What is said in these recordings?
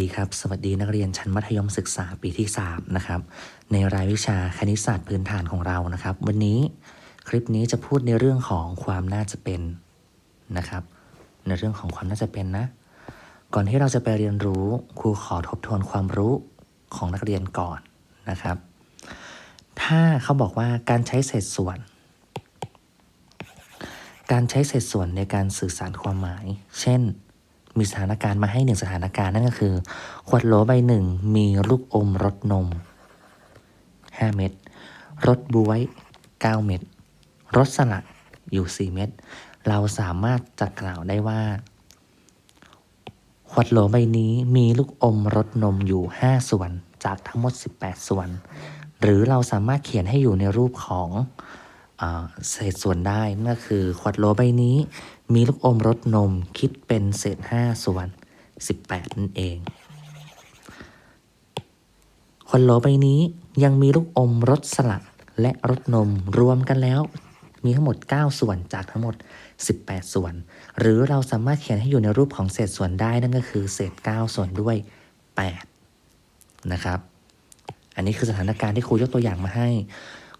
ดีครับ สวัสดีนักเรียนชั้นมัธยมศึกษาปีที่ 3 นะครับ ในรายวิชาคณิตศาสตร์พื้นฐานของเรานะครับ วันนี้คลิปนี้จะพูดในเรื่องของความน่าจะเป็นนะครับ ในเรื่องของความน่าจะเป็นนะ ก่อนที่เราจะไปเรียนรู้ครูขอทบทวนความรู้ของนักเรียนก่อนนะครับ ถ้าเขาบอกว่าการใช้เศษส่วน การใช้เศษส่วนในการสื่อสารความหมาย เช่น มีสถานการณ์มาให้หนึ่งสถานการณ์นั่นก็คือ ขวดโหลใบหนึ่งมีลูกอมรสนม 5 เม็ดรสบวย 9 เม็ดรสสลัดอยู่ 4 เม็ดเราสามารถจะกล่าวได้ว่า ขวดโหลใบนี้มีลูกอมรสนมอยู่ 5 ส่วนจากทั้งหมด 18 ส่วน หรือเราสามารถเขียนให้อยู่ในรูปของ เศษส่วนได้นั่นก็คือขวดโหลใบนี้ มีลูกอมรสนมคิดเป็นเศษ 5 ส่วน 18 นั่นเอง ขวดโหลใบนี้ยังมีลูกอมรสสลัดและรสนมรวมกันแล้ว มีทั้งหมด 9 ส่วนจากทั้งหมด 18 ส่วน หรือเราสามารถเขียนให้อยู่ในรูปของเศษส่วนได้นั่นก็คือเศษ 9 ส่วนด้วย 8 นะครับ อันนี้คือสถานการณ์ที่ครูยกตัวอย่างมาให้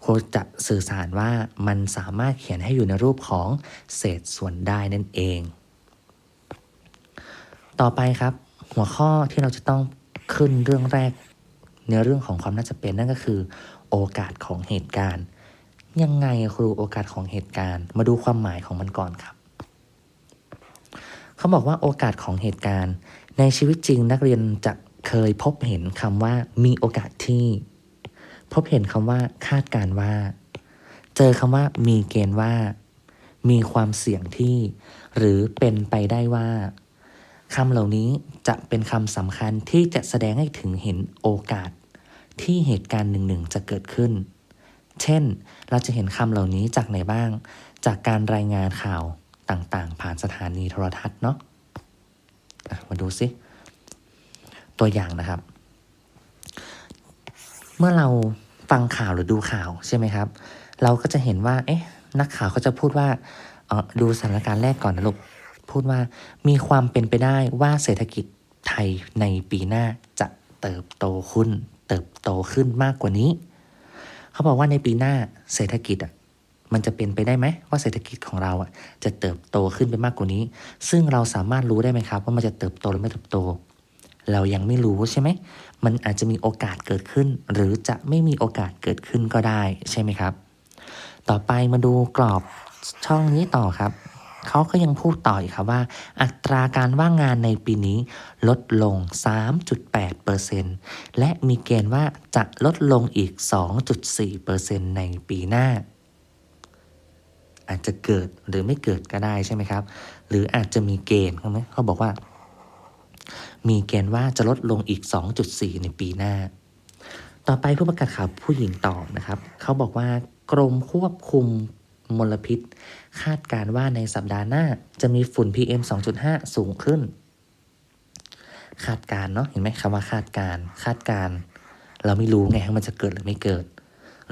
ครูจะสื่อสารว่ามันสามารถเขียนให้อยู่ในรูปของเศษส่วนได้นั่นเอง ต่อไปครับ หัวข้อที่เราจะต้องขึ้นเรื่องแรก ในเรื่องของความน่าจะเป็นนั่นก็คือ โอกาสของเหตุการณ์ ยังไงครูโอกาสของเหตุการณ์ มาดูความหมายของมันก่อนครับเขาบอกว่าโอกาสของเหตุการณ์ ในชีวิตจริงนักเรียนจะเคยพบเห็นคำว่ามีโอกาสที่ พบเห็นคำว่าคาดการว่า เจอคำว่ามีเกณฑ์ว่า มีความเสี่ยงที่ หรือเป็นไปได้ว่าคำเหล่านี้จะเป็นคำสำคัญที่จะแสดงให้ถึงเห็นโอกาส ที่เหตุการณ์หนึ่งๆจะเกิดขึ้น เช่น เราจะเห็นคำเหล่านี้จากไหนบ้าง จากการรายงานข่าวต่างๆ ผ่านสถานีโทรทัศน์เนาะอะมาดูสิตัวอย่างนะครับ เมื่อเรา ฟังข่าวหรือดูข่าวใช่ไหมครับ เราก็จะเห็นว่า เอ๊ะ นักข่าวเขาจะพูดว่าเออดูสถานการณ์แรกก่อนนะลูก พูดว่ามีความเป็นไปได้ว่าเศรษฐกิจไทยในปีหน้าจะเติบโตขึ้น เติบโตขึ้นมากกว่านี้ เขาบอกว่าในปีหน้าเศรษฐกิจอะมันจะเป็นไปได้ไหมว่าเศรษฐกิจของเราอะจะเติบโตขึ้นไปมากกว่านี้ ซึ่งเราสามารถรู้ได้ไหมครับ ว่ามันจะเติบโตหรือไม่เติบโต เรายังไม่รู้ใช่ไหม มันอาจจะมีโอกาสเกิดขึ้น หรือจะไม่มีโอกาสเกิดขึ้นก็ได้ใช่ไหมครับ ต่อไปมาดูกรอบช่องนี้ต่อครับ เขาก็ยังพูดต่ออีกครับว่า อัตราการว่างงานในปีนี้ลดลง 3.8%และมีเกณฑ์ว่าจะลดลงอีก 2.4%ในปีหน้าอาจจะเกิดหรือไม่เกิดก็ได้ใช่ไหมครับ หรืออาจจะมีเกณฑ์ใช่ไหมเขาบอกว่า มีเกณฑ์ว่าจะลดลงอีก 2.4 ในปีหน้า ต่อไปผู้ประกาศข่าวผู้หญิงต่อนะครับ เขาบอกว่ากรมควบคุมมลพิษ คาดการว่าในสัปดาห์หน้าจะมีฝุ่น PM 2.5 สูงขึ้น คาดการเนาะเห็นไหมคำว่าคาดการคาดการ เราไม่รู้ไงว่ามันจะเกิดหรือไม่เกิด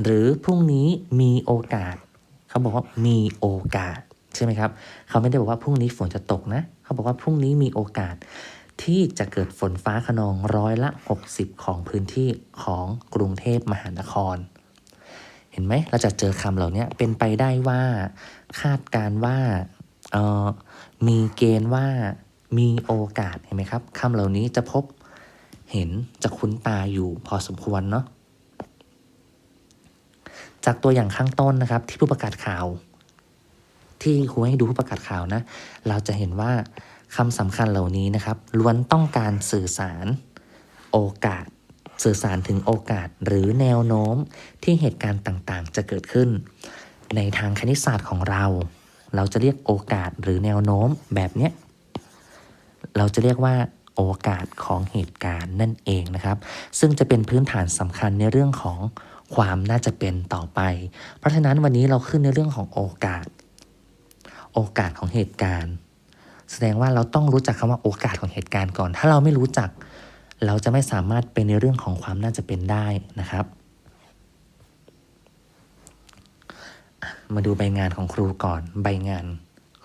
หรือพรุ่งนี้มีโอกาส เขาบอกว่ามีโอกาสใช่ไหมครับ เขาไม่ได้บอกว่าพรุ่งนี้ฝนจะตกนะ เขาบอกว่าพรุ่งนี้มีโอกาส ที่จะเกิดฝนฟ้าขนองร้อยละ 60 ของพื้นที่ของกรุงเทพมหานคร เห็นไหมเราจะเจอคำเหล่านี้เป็นไปได้ว่า คาดการว่าเออมีเกณฑ์ว่ามีโอกาสเห็นไหมครับคำเหล่านี้จะพบเห็นจะคุ้นตาอยู่พอสมควรเนาะจากตัวอย่างข้างต้นนะครับที่ผู้ประกาศข่าว ที่ครูให้ดูผู้ประกาศข่าวนะ เราจะเห็นว่า คำสำคัญเหล่านี้นะครับ ล้วนต้องการสื่อสารโอกาส สื่อสารถึงโอกาสหรือแนวโน้มที่เหตุการณ์ต่างๆ จะเกิดขึ้น ในทางคณิตศาสตร์ของเรา เราจะเรียกโอกาสหรือแนวโน้มแบบเนี้ยเราจะเรียกว่าโอกาสของเหตุการณ์นั่นเองนะครับ ซึ่งจะเป็นพื้นฐานสำคัญในเรื่องของความน่าจะเป็นต่อไป เพราะฉะนั้นวันนี้เราขึ้นในเรื่องของโอกาส โอกาสของเหตุการณ์ แสดงว่าเราต้องรู้จักคำว่าโอกาสของเหตุการณ์ก่อน ถ้าเราไม่รู้จัก เราจะไม่สามารถเป็นในเรื่องของความน่าจะเป็นได้นะครับ มาดูใบงานของครูก่อนใบงาน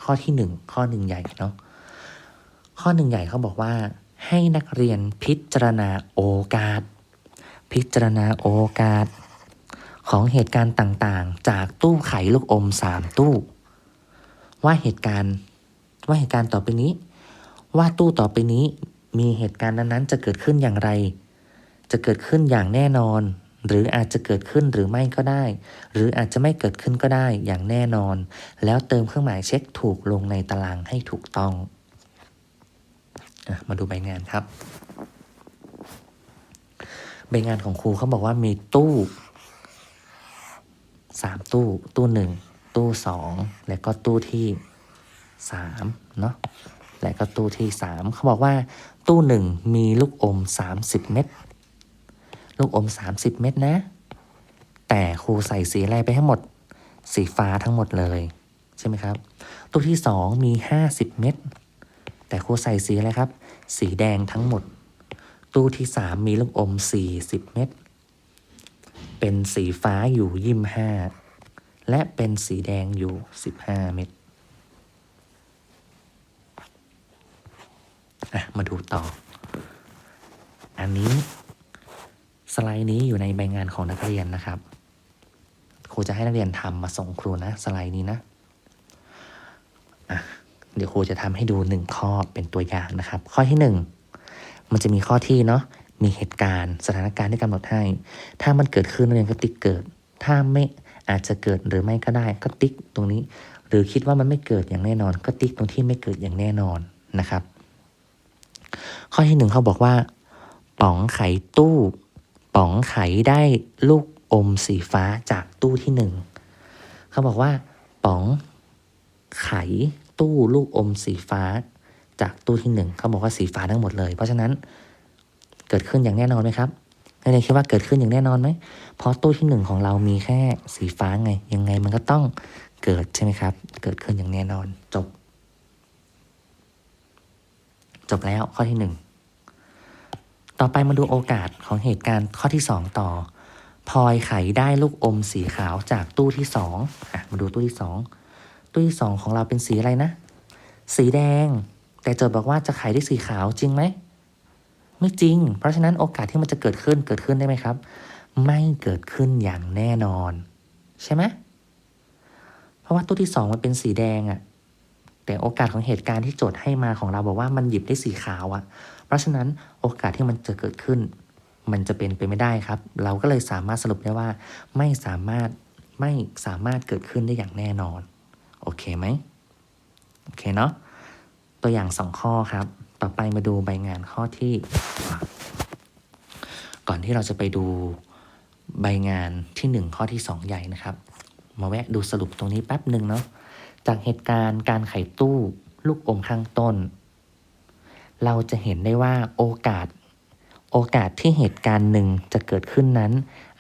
ข้อที่หนึ่งข้อหนึ่งใหญ่เนาะข้อหนึ่งใหญ่เขาบอกว่า ให้นักเรียนพิจารณาโอกาส พิจารณาโอกาส ของเหตุการณ์ต่างๆ จากตู้ไขลูกอมสามตู้ ว่าเหตุการณ์ ว่าเหตุการณ์ต่อไปนี้ ว่าตู้ต่อไปนี้มีเหตุการณ์นั้นๆ จะเกิดขึ้นอย่างไร จะเกิดขึ้นอย่างแน่นอน หรืออาจจะเกิดขึ้นหรือไม่ก็ได้ หรืออาจจะไม่เกิดขึ้นก็ได้อย่างแน่นอน แล้วเติมเครื่องหมายเช็คถูกลงในตารางให้ถูกต้องมาดูใบงานครับ ใบงานของครูเขาบอกว่ามีตู้สามตู้ ตู้หนึ่งตู้สองและก็ตู้ที่ สามเนาะและก็ตู้ที่สามเขาบอกว่าตู้หนึ่งมีลูกอมสามสิบเม็ดลูกอมสามสิบเม็ดนะ แต่ครูใส่สีอะไรไปทั้หมด สีฟ้าทั้งหมดเลย ใช่ไหมครับ ตู้ที่สองมีห้าสิบเม็ดแต่ครูใส่สีอะไรครับ สีแดงทั้งหมด ตู้ที่สามมีลูกอมสี่สิบเม็ดเป็นสีฟ้าอยู่ยี่ห้าและเป็นสีแดงอยู่สิบห้าเม็ด อะมาดูต่อ อันนี้สไลด์นี้อยู่ในใบงานของนักเรียนนะครับ ครูจะให้นักเรียนทำมาส่งครูนะ สไลด์นี้นะะเดี๋ยวครูจะทำให้ดูหนึ่งข้อเป็นตัวอย่างนะครับ ข้อที่หนึ่งมันจะมีข้อที่เนาะมีเหตุการณ์ สถานการณ์ที่กำหนดให้ ถ้ามันเกิดขึ้นนักเรียนก็ติ๊กเกิด ถ้าไม่อาจจะเกิดหรือไม่ก็ได้ก็ติ๊กตรงนี้ หรือคิดว่ามันไม่เกิดอย่างแน่นอน ก็ติ๊กตรงที่ไม่เกิดอย่างแน่นอนนะครับ ข้อที่หนึ่งเขาบอกว่า ป๋องไขตู้ ป๋องไขได้ลูกอมสีฟ้าจากตู้ที่หนึ่งเขาบอกว่า ป๋องไขตู้ลูกอมสีฟ้า จากตู้ที่หนึ่งเขาบอกว่าสีฟ้าทั้งหมดเลย เพราะฉะนั้นเกิดขึ้นอย่างแน่นอนไหมครับนักเรียคิดว่าเกิดขึ้นอย่างแน่นอนไหมเพราะตู้ที่หนึ่งของเรามีแค่สีฟ้าไง ยังไงมันก็ต้องเกิดใช่ไหมครับ เกิดขึ้นอย่างแน่นอนจบ จบแล้วข้อที่หนึ่งต่อไปมาดูโอกาสของเหตุการณ์ข้อที่สองต่อพลอยไขได้ลูกอมสีขาวจากตู้ที่สองอะมาดูตู้ที่สองตู้ที่สองของเราเป็นสีอะไรนะ สีแดง แต่โจทย์บอกว่าจะไขได้สีขาวจริงไหมไม่จริง เพราะฉะนั้นโอกาสที่มันจะเกิดขึ้นเกิดขึ้นได้ไหมครับ ไม่เกิดขึ้นอย่างแน่นอน ใช่ไหมเพราะว่าตู้ที่สองมันเป็นสีแดงอะ่ะ แต่โอกาสของเหตุการณ์ที่โจทย์ให้มาของเราบอกว่ามันหยิบได้สีขาวอะ่ะเพราะฉะนั้นโอกาสที่มันจะเกิดขึ้น มันจะเป็นไปไม่ได้ครับ เราก็เลยสามารถสรุปได้ว่า ไม่สามารถไม่สามารถเกิดขึ้นได้อย่างแน่นอน โอเคไหมโอเคเนาะตัวอย่างสองข้อครับ ต่อไปมาดูใบงานข้อที่ ก่อนที่เราจะไปดูใบงานที่หนึ่งข้อที่สองใหญ่นะครับ มาแวะดูสรุปตรงนี้แป๊บหนึ่งเนาะ จากเหตุการณ์การไขตู้ลูกอมข้างต้น เราจะเห็นได้ว่าโอกาส โอกาสที่เหตุการณ์หนึ่งจะเกิดขึ้นนั้น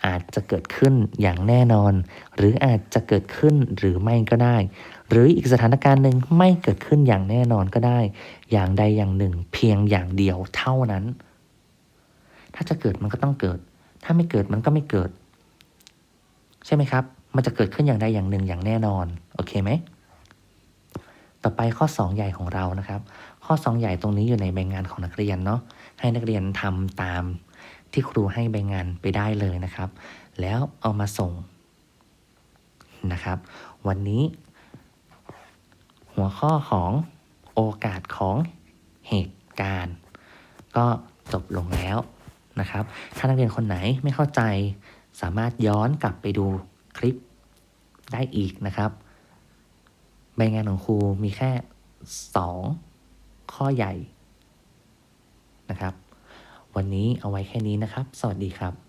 อาจจะเกิดขึ้นอย่างแน่นอน หรืออาจจะเกิดขึ้นหรือไม่ก็ได้ หรืออีกสถานการณ์หนึ่งไม่เกิดขึ้นอย่างแน่นอนก็ได้ อย่างใดอย่างหนึ่ง เพียงอย่างเดียวเท่านั้น ถ้าจะเกิดมันก็ต้องเกิด ถ้าไม่เกิดมันก็ไม่เกิด ใช่ไหมครับ มันจะเกิดขึ้นอย่างใดอย่างหนึ่งอย่างแน่นอน โอเคไหม ต่อไปข้อ 2 ใหญ่ของเรานะครับ ข้อ 2 ใหญ่ตรงนี้อยู่ในใบงานของนักเรียนเนาะให้นักเรียนทำตามที่ครูให้ใบงานไปได้เลยนะครับ แล้วเอามาส่งนะครับ วันนี้ หัวข้อของโอกาสของเหตุการณ์ ก็จบลงแล้วนะครับ ถ้านักเรียนคนไหนไม่เข้าใจ สามารถย้อนกลับไปดูคลิปได้อีกนะครับ ใบงานของครูมีแค่ 2 ข้อใหญ่นะครับ วันนี้เอาไว้แค่นี้นะครับ สวัสดีครับ